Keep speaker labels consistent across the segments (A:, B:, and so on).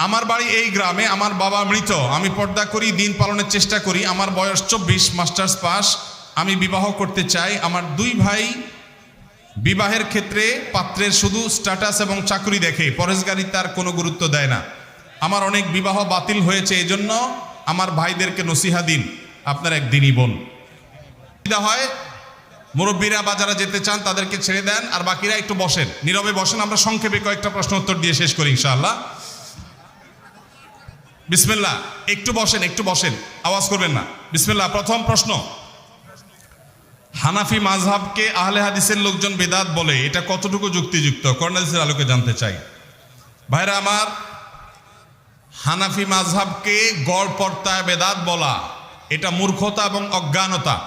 A: আমার বাড়ি এই গ্রামে আমার বাবা মৃত। আমি পর্দা করি, দিন পালনের চেষ্টা করি। আমার বয়স চব্বিশ, মাস্টার্স পাস। আমি বিবাহ করতে চাই। আমার দুই ভাই বিবাহের ক্ষেত্রে পাত্রের শুধু স্ট্যাটাস এবং চাকরি দেখে পরেশগারি তার কোনো গুরুত্ব দেয় না। আমার অনেক বিবাহ বাতিল হয়েছে এই জন্য আমার ভাইদেরকে নসিহা দিন। আপনার একদিনই বোন। হয়, মুরব্বীরা বা যারা যেতে চান, তাদেরকে ছেড়ে দেন, আর বাকিরা একটু বসেন। নীরবে বসেন, আমরা সংক্ষেপে কয়েকটা প্রশ্ন উত্তর দিয়ে শেষ করি, ইনশাআল্লাহ। বিসমিল্লাহ, একটু বসেন একটু বসেন, আওয়াজ করবেন না। বিসমিল্লাহ, প্রথম প্রশ্ন। হানাফি মাযহাবকে আহলে হাদিসের লোকজন বেদাত বলে, এটা কতটুকু যুক্তিযুক্ত? কর্নাদিসের আলোকে জানতে চাই। ভাইরা আমার, হানাফি মাযহাবকে গড় পর্তায় বেদাত বলা, এটা মূর্খতা এবং অজ্ঞানতা।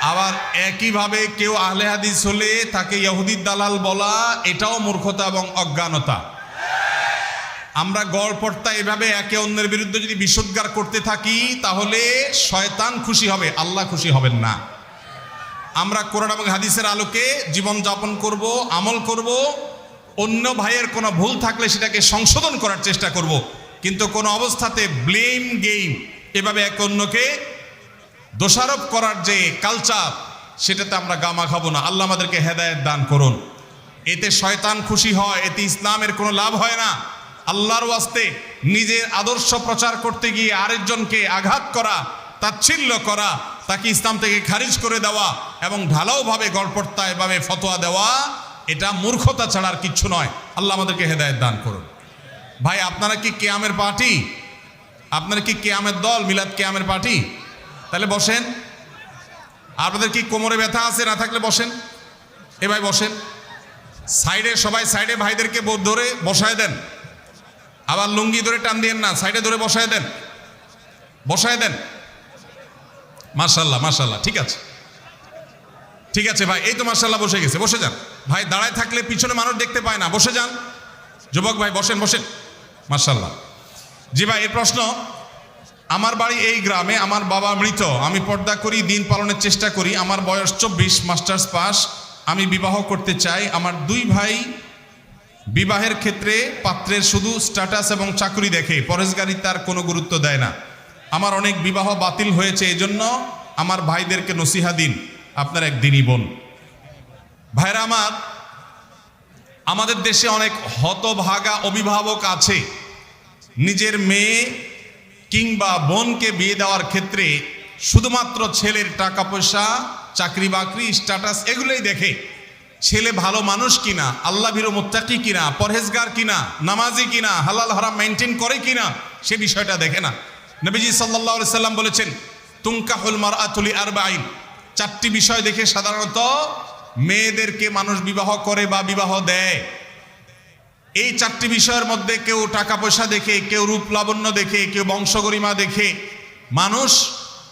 A: আবার একইভাবে কেউ আহলে হাদিস হলে তাকে ইহুদির দালাল বলা, এটাও মূর্খতা এবং অজ্ঞানতা। আমরা গড় পর্তা এভাবে একে অন্যের বিরুদ্ধে যদি বিশুদ্গার করতে থাকি, তাহলে শয়তান খুশি হবে, আল্লাহ খুশি হবেন না। আমরা কোরআন এবং হাদিসের আলোকে জীবন যাপন করব, আমল করব, অন্য ভাইয়ের কোনো ভুল থাকলে সেটাকে সংশোধন করার চেষ্টা করব। কিন্তু কোনো অবস্থাতে ব্লেম গেম এভাবে এক অন্যকে দোষারোপ করার যে কালচার সেটাতে আমরা গামা খাব না। আল্লাহ আমাদেরকে হেদায়েত দান করুন। এতে শয়তান খুশি হয়, এতে ইসলামের কোনো লাভ হয় না। আল্লাহর ওয়াস্তে নিজের আদর্শ প্রচার করতে গিয়ে আরেকজনকে আঘাত করা, তাচ্ছিল্য করা, তাকে ইসলাম থেকে খারিজ করে দেওয়া এবং ঢালাওভাবে গল্পর্তা এভাবে ফতোয়া দেওয়া, এটা মূর্খতা ছাড়ার কিচ্ছু নয়। আল্লাহ আমাদেরকে হেদায়েত দান করুন। ভাই, আপনারা কি কেয়ামের পার্টি? আপনারা কি কেয়ামের দল, মিলাদ কেয়ামের পার্টি? তাহলে বসেন। আপনাদের কি কোমরে ব্যথা আছে? না থাকলে বসেন। এ ভাই বসেন। সাইডে, সবাই সাইডে ভাইদেরকে ধরে বসায় দেন। আবার লুঙ্গি ধরে টান দিয়েন না, সাইডে ধরে বসায় দেন। বসায় দেন। মার্শাল্লাহ মার্শাল্লাহ ঠিক আছে। ঠিক আছে ভাই, এই তো মার্শাল্লাহ বসে গেছে, বসে যান। ভাই, দাঁড়ায় থাকলে পিছনে মানুষ দেখতে পায় না, বসে যান। যুবক ভাই, বসেন বসেন। মার্শাল্লাহ জি ভাই এর প্রশ্ন, আমার বাড়ি এই গ্রামে আমার বাবা মৃত, আমি পর্দা করি, দিন পালনের চেষ্টা করি, আমার বয়স চব্বিশ, মাস্টার্স পাস, আমি বিবাহ করতে চাই, আমার দুই ভাই বিবাহের ক্ষেত্রে পাত্রের শুধু স্ট্যাটাস এবং চাকরি দেখে পরেশগারি তার কোনো গুরুত্ব দেয় না। আমার অনেক বিবাহ বাতিল হয়েছে এই জন্য আমার ভাইদেরকে নসিহা দিন, আপনার একদিনই বোন। ভাইরা আমার, আমাদের দেশে অনেক হতভাগা অভিভাবক আছে। নিজের মেয়ে কিংবা বোনকে বিয়ে দেওয়ার ক্ষেত্রে শুধুমাত্র ছেলের টাকা পয়সা চাকরি বাকরি স্ট্যাটাস এগুলোই দেখে ছেলে ভালো মানুষ কিনা, আল্লাহ ভীর মোত্তাকি কিনা, পরহেজগার কিনা, নামাজি কিনা, হালাল হারাম মেনটেন করে কিনা, সে বিষয়টা দেখে না। নবীজি সাল্লাহ সাল্লাম বলেছেন তুঙ্কাহুল মার আতুলি আর বাইন চারটি বিষয় দেখে সাধারণত মেয়েদেরকে মানুষ বিবাহ করে বা বিবাহ দেয়। এই চারটি বিষয়ের মধ্যে কেউ টাকা পয়সা দেখে, কেউ রূপ লাবণ্য দেখে, কেউ বংশগরিমা দেখে মানুষ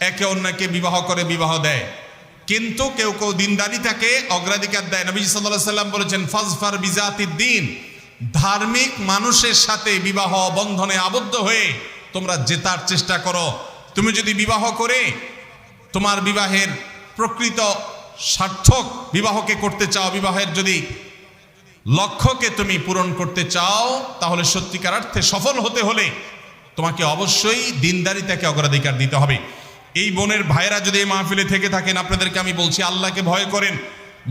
A: একে অন্যকে বিবাহ করে বিবাহ দেয়। কিন্তু কেউ কেউ দিনদারিতাকে অগ্রাধিকার দেয়। নবী সাল্লাহ সাল্লাম বলেছেন, ফজফার বিজাতির দিন। ধার্মিক মানুষের সাথে বিবাহ বন্ধনে আবদ্ধ হয়ে তোমরা জেতার চেষ্টা করো। তুমি যদি বিবাহ করে তোমার বিবাহের প্রকৃত সার্থক বিবাহকে করতে চাও, বিবাহের যদি লক্ষ্যকে তুমি পূরণ করতে চাও, তাহলে সত্যিকার অর্থে সফল হতে হলে তোমাকে অবশ্যই দিনদারিতাকে অগ্রাধিকার দিতে হবে। এই বোনের ভাইয়েরা যদি এই মাহফিলে থেকে থাকেন, আপনাদেরকে আমি বলছি, আল্লাহকে ভয় করেন,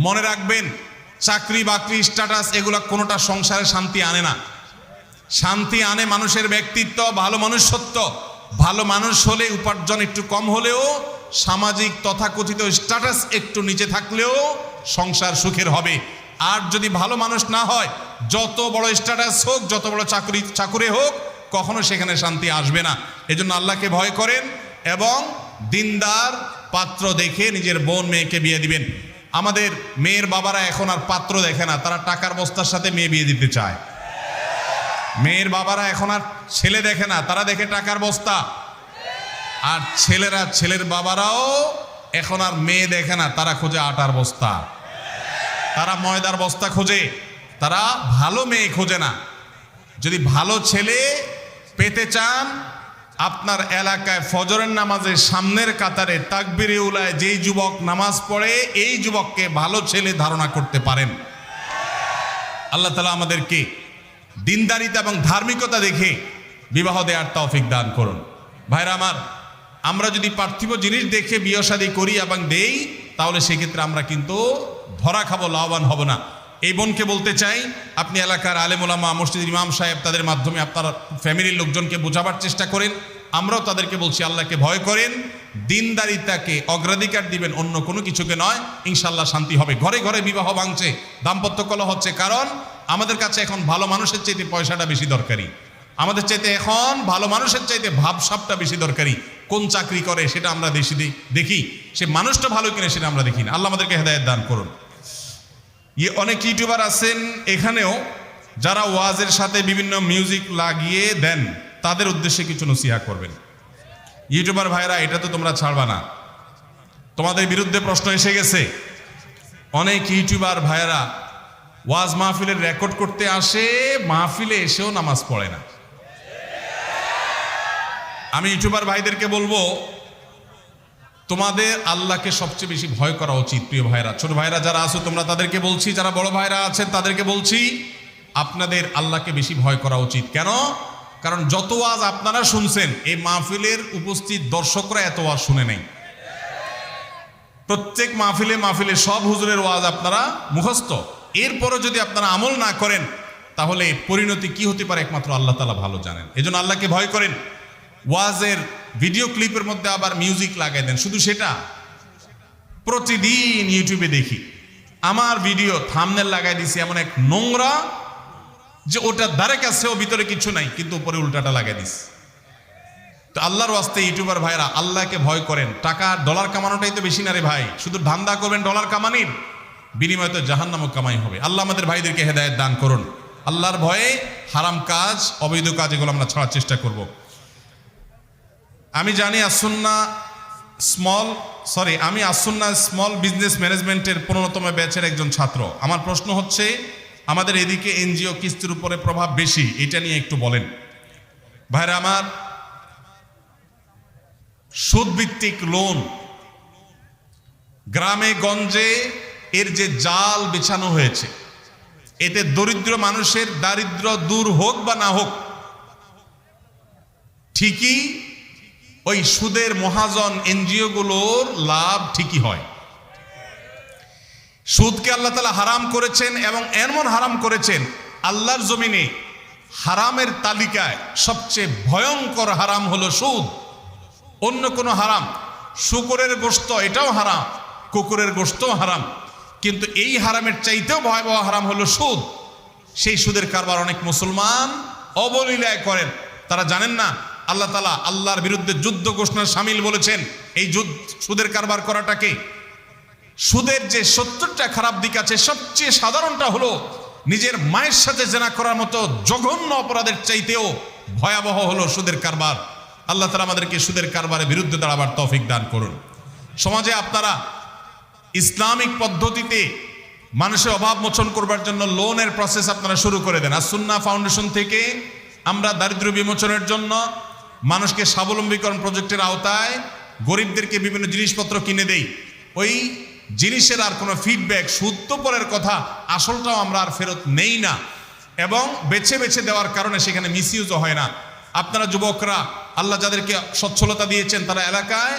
A: মনে রাখবেন, চাকরি, বাকরি স্ট্যাটাস এগুলো কোনোটা সংসারে শান্তি আনে না। শান্তি আনে মানুষের ব্যক্তিত্ব, ভালো মনুষ্যত্ব ভালো মানুষ হলে উপার্জন একটু কম হলেও, সামাজিক তথাকথিত স্ট্যাটাস একটু নিচে থাকলেও সংসার সুখের হবে। আর যদি ভালো মানুষ না হয়, যত বড় স্ট্যাটাস হোক, যত বড় চাকরি, চাকুরে হোক, কখনো সেখানে শান্তি আসবে না। এজন্য আল্লাহকে ভয় করেন এবং দিনদার পাত্র দেখে নিজের বোন মেয়েকে বিয়ে দিবেন। আমাদের মেয়ের বাবারা এখন আর পাত্র দেখে না, তারা টাকার বস্তার সাথে মেয়ে বিয়ে দিতে চায়। মেয়ের বাবারা এখন আর ছেলে দেখে না, তারা দেখে টাকার বস্তা। আর ছেলেরা, ছেলের বাবারাও এখন আর মেয়ে দেখে না, তারা খোঁজে আটার বস্তা। তারা ময়দার বস্তা খোঁজে, তারা ভালো মেয়ে খোঁজে না। যদি ভালো ছেলে পেতে চান আপনার এলাকায় ফজরের নামাজের সামনের কাতারে তাকবিরে উলায় যেই যুবক নামাজ পড়ে, এই যুবককে ভালো ছেলে ধারণা করতে পারেন। আল্লাহ তালা আমাদেরকে দিনদারিতা এবং ধার্মিকতা দেখে বিবাহ দেওয়ার তৌফিক দান করুন। ভাইরা আমার, আমরা যদি পার্থিব জিনিস দেখে বিয়ে করি এবং দেই, তাহলে সেক্ষেত্রে আমরা কিন্তু ধরা খাব, লাভবান হব না। এই বোনকে বলতে চাই, আপনি এলাকার আলেমুলামা মসজিদ ইমাম সাহেব, তাদের মাধ্যমে আপনার ফ্যামিলির লোকজনকে বোঝাবার চেষ্টা করেন। আমরাও তাদেরকে বলছি, আল্লাহকে ভয় করেন। দিনদারিতাকে অগ্রাধিকার দিবেন, অন্য কোনো কিছুকে নয়। ইনশাল্লাহ শান্তি হবে। ঘরে ঘরে বিবাহ ভাঙছে, দাম্পত্য কলহ হচ্ছে। কারণ, আমাদের কাছে এখন ভালো মানুষের চাইতে পয়সাটা বেশি দরকারি। আমাদের চাইতে এখন ভালো মানুষের চাইতে ভাবসাবটা বেশি দরকারি। কোন চাকরি করে সেটা আমরা দেশি দেখি। সে মানুষটা ভালো কিনা সেটা আমরা দেখি না। আল্লাহ আমাদেরকে হেদায়ত দান করুন। ইয়ে অনেক ইউটিউবার আছেন এখানেও, যারা ওয়াজের সাথে বিভিন্ন মিউজিক লাগিয়ে দেন, তাদের উদ্দেশ্যে কিছু নসিহা করবেন। ইউটিউবার ভাইরা, এটা তো তোমরা ছাড়বা না। তোমাদের বিরুদ্ধে প্রশ্ন এসে গেছে। অনেক ইউটিউবার ভাইরা ওয়াজ মাহফিলের রেকর্ড করতে আসে, মাহফিলে এসেও নামাজ পড়ে না। আমি ইউটিউবার ভাইদেরকে বলব তোমাদের আল্লাহকে সবচেয়ে বেশি ভয় করা উচিত, প্রিয় ভাইরা ছোট ভাইরা যারা আছো, তোমরা তাদেরকে বলছি, যারা বড় ভাইরা আছেন, তাদেরকে বলছি, আপনাদের আল্লাহকে বেশি ভয় করা উচিত। কেন? কারণ যত ওয়াজ আপনারা শুনছেন, এই মাহফিলের উপস্থিত দর্শকরা এত ওয়াজ শুনে নেই। প্রত্যেক মাহফিলে মাহফিলে সব হুজুরের ওয়াজ আপনারা মুখস্থ। এরপরও যদি আপনারা আমল না করেন, তাহলে পরিণতি কি হতে পারে একমাত্র আল্লাহ তালা ভালো জানেন। এজন্য আল্লাহকে ভয় করেন। ওয়াজের ভিডিও ক্লিপের মধ্যে আবার মিউজিক লাগাই দেন। শুধু সেটা? প্রতিদিন ইউটিউবে দেখি। আমার ভিডিও থামনেল লাগাই দিছি এমন এক নোংরা যে ওটা ধারে কাছেও ভিতরে কিছু নাই, কিন্তু উপরে উল্টাটা লাগাই দিস তো আল্লাহর ওয়াস্তে ইউটিউবার ভাইরা আল্লাহকে ভয় করেন। টাকা ডলার কামানোটাই তো বেশি না রে ভাই। শুধু ধান্দা করবেন ডলার কামানির, বিনিময়ে তো জাহান্নামক কামাই হবে। আল্লাহ আমাদের ভাইদেরকে হেদায়ত দান করুন। আল্লাহর ভয়ে হারাম কাজ, অবৈধ কাজ এগুলো আমরা ছাড়ার চেষ্টা করব। আমি জানি আসুন্না স্মল সরি আমি আসুন্না স্মল বিজনেস ম্যানেজমেন্টের পনেরোতম ব্যাচের একজন ছাত্র। আমার প্রশ্ন হচ্ছে, আমাদের এদিকে এনজিও কিস্তির উপরে প্রভাব বেশি, এটা নিয়ে একটু বলেন। ভাইরা আমার, সুদভিত্তিক লোন গ্রামে গঞ্জে এর যে জাল বিছানো হয়েছে, এতে দরিদ্র মানুষের দারিদ্র দূর হোক বা না হোক, ঠিকই ওই সুদের মহাজন এনজিওগুলোর লাভ ঠিকই হয়। সুদকে আল্লাহ তালা হারাম করেছেন এবং এমন হারাম করেছেন, আল্লাহর জমিনে হারামের তালিকায় সবচেয়ে ভয়ঙ্কর হারাম হলো সুদ। অন্য কোনো হারাম, শুকরের গোস্ত এটাও হারাম, কুকুরের গোস্তও হারাম। কিন্তু এই হারামের চাইতেও ভয়াবহ হারাম হলো সুদ। সেই সুদের কারবার অনেক মুসলমান অবলীলায় করেন। তারা জানেন না আল্লাহ তালা আল্লাহর বিরুদ্ধে যুদ্ধ ঘোষণার সামিল বলেছেন। এই যুদ্ধ সুদের কারবার করাটাকে সুদের যে সত্তরটা খারাপ দিক আছে, সবচেয়ে সাধারণটা হলো নিজের মায়ের সাথে জেনা করার মতো জঘন্য অপরাধের চাইতেও ভয়াবহ হলো সুদের কারবার। আল্লাহ তালা আমাদেরকে সুদের কারবারের বিরুদ্ধে দাঁড়াবার তফিক দান করুন। সমাজে আপনারা ইসলামিক পদ্ধতিতে মানুষের অভাব মোচন করবার জন্য লোনের প্রসেস আপনারা শুরু করে দেন। আর সুন্না ফাউন্ডেশন থেকে আমরা দারিদ্র বিমোচনের জন্য মানুষকে স্বাবলম্বীকরণ প্রজেক্টের আওতায় গরিবদেরকে বিভিন্ন জিনিসপত্র কিনে দেই। ওই জিনিসের আর কোনো ফিডব্যাক সুদ পরের কথা, আসলটাও আমরা আর ফেরত নেই না। এবং বেছে বেছে দেওয়ার কারণে সেখানে মিসইউজও হয় না। আপনারা যুবকরা, আল্লাহ যাদেরকে সচ্ছলতা দিয়েছেন তারা এলাকায়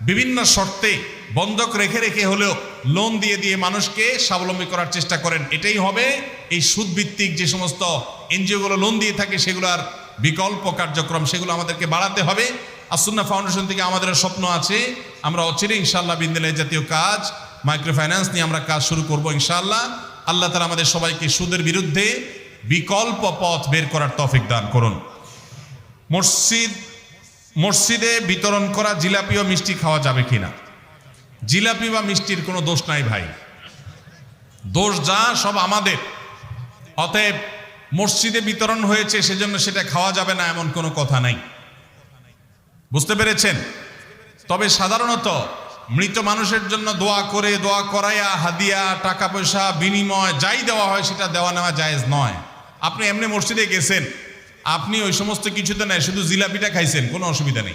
A: বিভিন্ন শর্তে বন্ধক রেখে রেখে হলেও লোন দিয়ে দিয়ে মানুষকে স্বাবলম্বী করার চেষ্টা করেন। এটাই হবে এই সুদভিত্তিক যে সমস্ত এনজিওগুলো লোন দিয়ে থাকে সেগুলোর বিকল্প কার্যক্রম সেগুলো আমাদেরকে বাড়াতে হবে। আসুন্না ফাউন্ডেশন থেকে আমাদের স্বপ্ন আছে। আমরা অচিরে ইনশাল্লাহ বিন্দালয় জাতীয় কাজ মাইক্রো ফাইন্যান্স নিয়ে আমরা কাজ শুরু করব ইনশাল্লাহ আল্লাহ তালা আমাদের সবাইকে সুদের বিরুদ্ধে বিকল্প পথ বের করার তফিক দান করুন। মসজিদ, মসজিদে বিতরণ করা জিলাপি ও মিষ্টি খাওয়া যাবে কিনা? জিলাপি বা মিষ্টির কোনো দোষ নাই ভাই। দোষ যা, সব আমাদের। অতএব মসজিদে বিতরণ হয়েছে, সেজন্য সেটা খাওয়া যাবে না এমন কোনো কথা নাই। বুঝতে পেরেছেন? তবে সাধারণত মৃত মানুষের জন্য দোয়া করে, দোয়া করাইয়া হাদিয়া টাকা পয়সা বিনিময়, যাই দেওয়া হয় সেটা দেওয়া নেওয়া জায়েজ নয়। আপনি এমনি মসজিদে গেছেন, আপনি ওই সমস্ত কিছুতে নেই, শুধু জিলাপিটা খাইছেন, কোনো অসুবিধা নেই।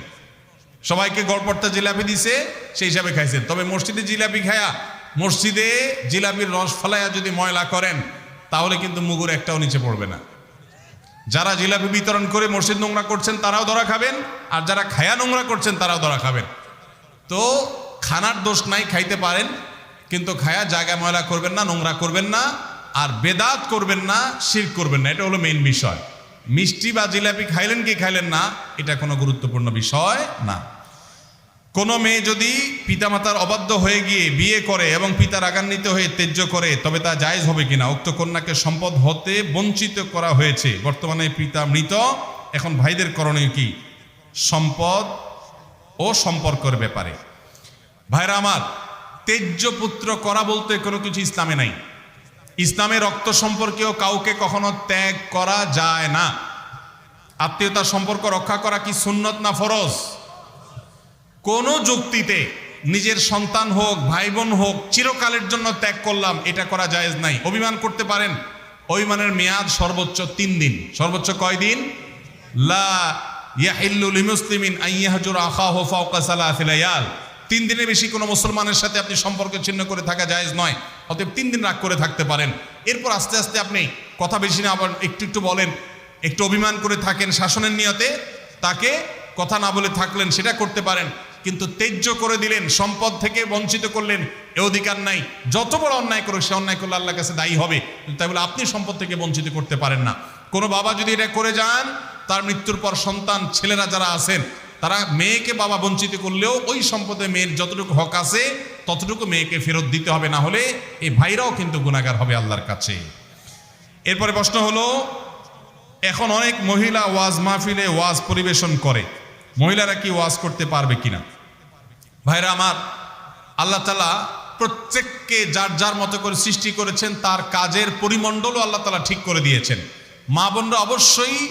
A: সবাইকে গড়পড়তা জিলাপি দিছে, সেই হিসাবে খাইছেন। তবে মসজিদে জিলাপি খায়া, মসজিদে জিলাপির রস ফলাইয়া যদি ময়লা করেন তাহলে কিন্তু মুগুর একটাও নিচে পড়বে না। যারা জিলাপি বিতরণ করে মসজিদ নোংরা করছেন, তারাও ধরা খাবেন, আর যারা খায়া নোংরা করছেন, তারাও ধরা খাবেন। তো খানার দোষ নাই, খাইতে পারেন, কিন্তু খায়া জায়গা ময়লা করবেন না, নোংরা করবেন না, আর বেদাত করবেন না শির করবেন না। এটা হলো মেইন বিষয়। মিষ্টি বা জিলাপি খাইলেন কি খাইলেন না, এটা কোনো গুরুত্বপূর্ণ বিষয় না। কোনো মেয়ে যদি পিতামাতার অবাধ্য হয়ে গিয়ে বিয়ে করে এবং পিতার রাগান্বিত হয়ে ত্যায্য করে, তবে তা জায়জ হবে কিনা? উক্ত কন্যাকে সম্পদ হতে বঞ্চিত করা হয়েছে। বর্তমানে পিতা মৃত, এখন ভাইদের করণীয় কি? সম্পদ ও সম্পর্কের ব্যাপারে। ভাইরা আমার তেজ্য পুত্র করা বলতে কোনো কিছু ইসলামে নাই। ইসলামে রক্ত সম্পর্কেও কাউকে কখনো ত্যাগ করা যায় না। আত্মীয়তার সম্পর্ক রক্ষা করা কি সুন্নত না ফরজ? কোনো যুক্তিতে নিজের সন্তান হোক ভাই বোন হোক, চিরকালের জন্য ত্যাগ করলাম, এটা করা জায়েজ নাই। অভিমান করতে পারেন, অভিমানের মেয়াদ সর্বোচ্চ তিন দিন। সর্বোচ্চ কয় দিন? সালাসি লায়াল। তিন দিনের বেশি কোনো মুসলমানের সাথে আপনি সম্পর্ক ছিন্ন করে থাকা জায়েজ নয়, অতএব তিন দিন রাগ করে থাকতে পারেন। এরপর আস্তে আস্তে আপনি কথা বেশি না, আবার একটু একটু বলেন, একটু অভিমান করে থাকেন শাসনের নিয়তে, তাকে কথা না বলে থাকলেন, সেটা করতে পারেন। কিন্তু তেজ্য করে দিলেন, সম্পদ থেকে বঞ্চিত করলেন, এ অধিকার নাই। যত বড় অন্যায় করুক, সে অন্যায় করলে আল্লাহর কাছে দায়ী হবে। তাই বলে আপনি সম্পদ থেকে বঞ্চিত করতে পারেন না। কোনো বাবা যদি এটা করে যান, তার মৃত্যুর পর সন্তান, ছেলেরা যারা আছেন, তারা মেয়েকে বাবা বঞ্চিত করলেও ওই সম্পদে মেয়ের যতটুকু হক আছে, ততটুকু মেয়েকে ফেরত দিতে হবে। না হলে এই ভাইরাও কিন্তু গুণাগার হবে আল্লাহর কাছে। এরপরে প্রশ্ন হলো, এখন অনেক মহিলা ওয়াজ মাহফিলে ওয়াজ পরিবেশন করে। মহিলারা কি ওয়াজ করতে পারবে কিনা? ভাইরা আমার, আল্লাহ তালা প্রত্যেককে যার যার মতো করে সৃষ্টি করেছেন, তার কাজের পরিমণ্ডলও আল্লাহ তালা ঠিক করে দিয়েছেন। মা বোনরা অবশ্যই